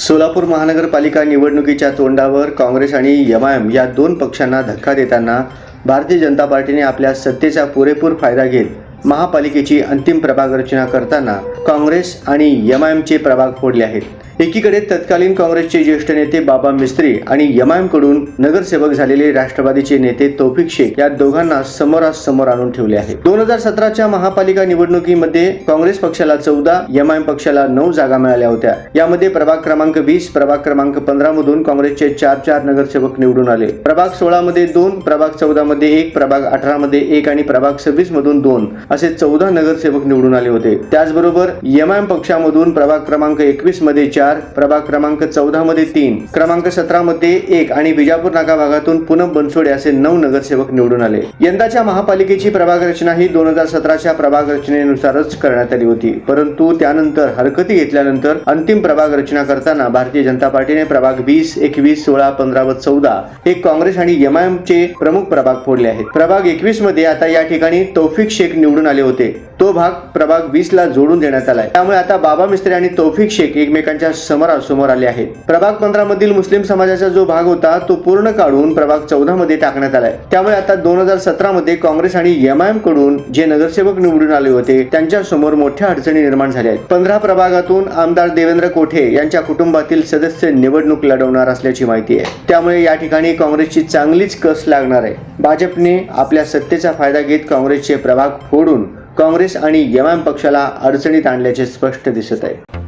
सोलापूर महानगरपालिका निवडणुकीच्या तोंडावर काँग्रेस आणि एम आय एम या दोन पक्षांना धक्का देताना भारतीय जनता पार्टीने आपल्या सत्तेचा पुरेपूर फायदा घेत महापालिकेची अंतिम प्रभाग रचना करताना काँग्रेस आणि एम आय एमचे प्रभाग फोडले आहेत. एकीकडे तत्कालीन काँग्रेसचे ज्येष्ठ नेते बाबा मिस्त्री आणि एमकडून नगरसेवक झालेले राष्ट्रवादीचे नेते तौफिक शेख या दोघांना समोरासमोर आणून ठेवले आहे. दोन हजार सतराच्या महापालिका निवडणुकीमध्ये काँग्रेस पक्षाला चौदा यमायम पक्षाला नऊ जागा मिळाल्या होत्या. यामध्ये प्रभाग क्रमांक वीस प्रभाग क्रमांक पंधरा मधून काँग्रेसचे चार चार नगरसेवक निवडून आले. प्रभाग सोळा मध्ये दोन प्रभाग चौदा मध्ये एक प्रभाग अठरा मध्ये एक आणि प्रभाग सव्वीस मधून दोन असे चौदा नगरसेवक निवडून आले होते. त्याचबरोबर यमायम पक्षामधून प्रभाग क्रमांक एकवीसमध्ये चार प्रभाग क्रमांक चौदा मध्ये तीन क्रमांक सतरा मध्ये एक आणि विजापूर नाका भागातून पूनम बनसोडे असे नऊ नगरसेवक निवडून आले. यंदाच्या महापालिकेची प्रभाग रचना ही दोन हजार सतराच्या प्रभाग रचनेनुसारच करण्यात आली होती. परंतु त्यानंतर हरकती घेतल्यानंतर अंतिम प्रभाग रचना करताना भारतीय जनता पार्टीने प्रभाग वीस एकवीस सोळा पंधरा व चौदा हे काँग्रेस आणि एम चे प्रमुख प्रभाग फोडले आहेत. प्रभाग एकवीसमध्ये आता या ठिकाणी तौफिक शेख निवडून आले होते. तो भाग प्रभाग वीस ला जोडून देण्यात आलाय. त्यामुळे आता बाबा मिस्त्री आणि तौफिक शेख एकमेकांच्या समोरासमोर आले आहेत. प्रभाग पंधरा मधील मुस्लिम समाजाचा जो भाग होता तो पूर्ण काढून प्रभाग चौदा मध्ये टाकण्यात आलाय. त्यामुळे आता दोन हजार सतरा मध्ये काँग्रेस आणि एम आय एमकडून जे नगरसेवक निवडून आले होते त्यांच्यासमोर मोठ्या अडचणी निर्माण झाल्या आहेत. पंधरा प्रभागातून आमदार देवेंद्र कोठे यांच्या कुटुंबातील सदस्य निवडणूक लढवणार असल्याची माहिती आहे. त्यामुळे या ठिकाणी काँग्रेसची चांगलीच कस लागणार आहे. भाजपने आपल्या सत्तेचा फायदा घेत काँग्रेसचे प्रभाग फोडून काँग्रेस आणि एम पक्षाला अडचणीत आणल्याचे स्पष्ट दिसत आहे.